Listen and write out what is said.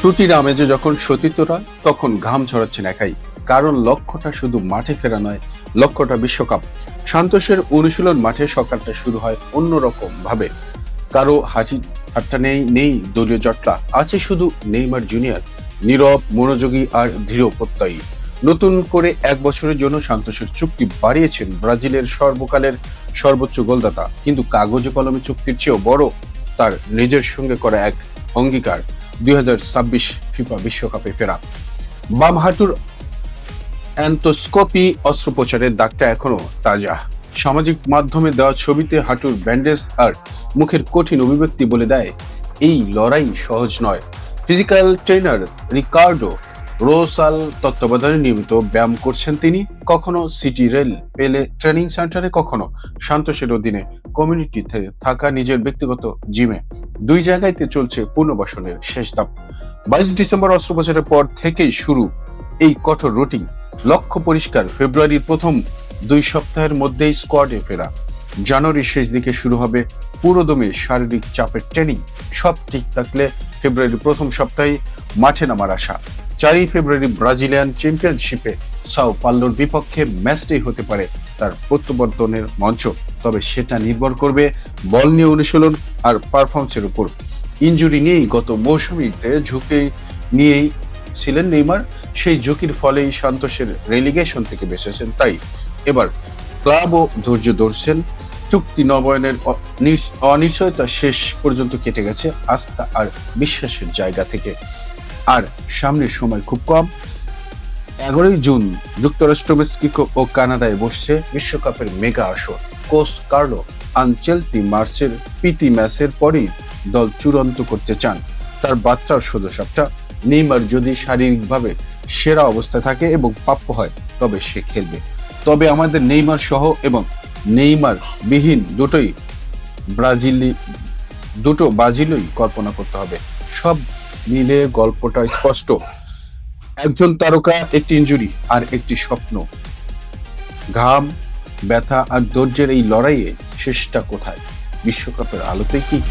ছুটির আমেজে যখন সতীর্থরা, তখন ঘাম ঝরাচ্ছেন একাই। কারণ লক্ষ্যটা শুধু মাঠে ফেরা নয়, লক্ষ্যটা বিশ্বকাপ। সান্তোষের অনুশীলন মাঠে সকালটা শুরু হয় অন্যরকম ভাবে কারও হাসি ঠাট্টা নেই নেই দলীয় জটলা আছে শুধু নেইমার জুনিয়র। নীরব, মনোযোগী আর দৃঢ় প্রত্যয়ী। নতুন করে এক বছরের জন্য সান্তোষের চুক্তি বাড়িয়েছেন ব্রাজিলের সর্বকালের সর্বোচ্চ গোলদাতা। কিন্তু কাগজে কলমে চুক্তির চেয়েও বড় তার নিজের সঙ্গে করা এক অঙ্গীকার দুই ফিফা বিশ্বকাপে ফেরা। বাম হাঁটুর অ্যান্টোস্কোপি অস্ত্রোপচারের দাগটা এখনও তাজা। সামাজিক মাধ্যমে দেওয়া ছবিতে হাঁটুর ব্যান্ডেজ আর মুখের কঠিন অভিব্যক্তি বলে দেয়, এই লড়াই সহজ নয়। ফিজিক্যাল ট্রেনার রিকার্ডো রোসাল তত্ত্বাবধানে নিয়মিত ব্যায়াম করছেন তিনি। কখনো সিটি রেল পেলে ট্রেনিং সেন্টারে, কখনো সান্তোষের অধীনে কমিউনিটিতে থাকা নিজের ব্যক্তিগত জিমে। দুই জায়গায়তে চলছে পুনর্বাসনের শেষ ধাপ। বাইশ ডিসেম্বর অস্ত্রোপচারের পর থেকেই শুরু এই কঠোর রুটিন। লক্ষ্য পরিষ্কার, ফেব্রুয়ারির প্রথম দুই সপ্তাহের মধ্যেই স্কোয়াডে ফেরা। জানুয়ারির শেষ দিকে শুরু হবে পুরোদমে শারীরিক চাপের ট্রেনিং। সব ঠিক থাকলে ফেব্রুয়ারির প্রথম সপ্তাহে মাঠে নামার আশা। চারই ফেব্রুয়ারি ব্রাজিলিয়ান চ্যাম্পিয়নশিপে সাও পাল্লোর বিপক্ষে ম্যাচটাই হতে পারে তার প্রত্যাবর্তনের মঞ্চ। তবে সেটা নির্ভর করবে বল নিয়ে অনুশীলন আর পারফরমেন্সের উপর। ইনজুরি নিয়েই গত মৌসুমিতে ঝুঁকি নিয়েই ছিলেন নেইমার। সেই ঝুঁকির ফলেই সান্তোষের রেলিগেশন থেকে বেঁচেছেন তাই এবার ক্লাবও ধৈর্য ধরছেন। চুক্তি নবায়নের অনিশ্চয়তা শেষ পর্যন্ত কেটে গেছে। আস্থা আর বিশ্বাসের জায়গা থেকে। আর সামনের সময় খুব কম। এগারোই জুন যুক্তরাষ্ট্র, মেক্সিকো ও কানাডায় বসছে বিশ্বকাপের মেগা আসর। কোচ কার্লো আনচেলতি মার্চের প্রীতি ম্যাচের পরই দল চূড়ান্ত করতে চান। তার বার্তার সদস্যটা নেইমার যদি শারীরিকভাবে সেরা অবস্থায় থাকে এবং প্রাপ্য হয়, তবে সে খেলবে। তবে আমাদের নেইমার সহ এবং নেইমার বিহীন দুটোই ব্রাজিলি, দুটো ব্রাজিলই কল্পনা করতে হবে। সব মিলে গল্পটা স্পষ্ট। একজন তারকা, একটি ইঞ্জুরি আর একটি স্বপ্ন। ঘাম, ব্যথা আর ধৈর্যের এই লড়াইয়ে শেষটা কোথায়? বিশ্বকাপের আলোতে কি?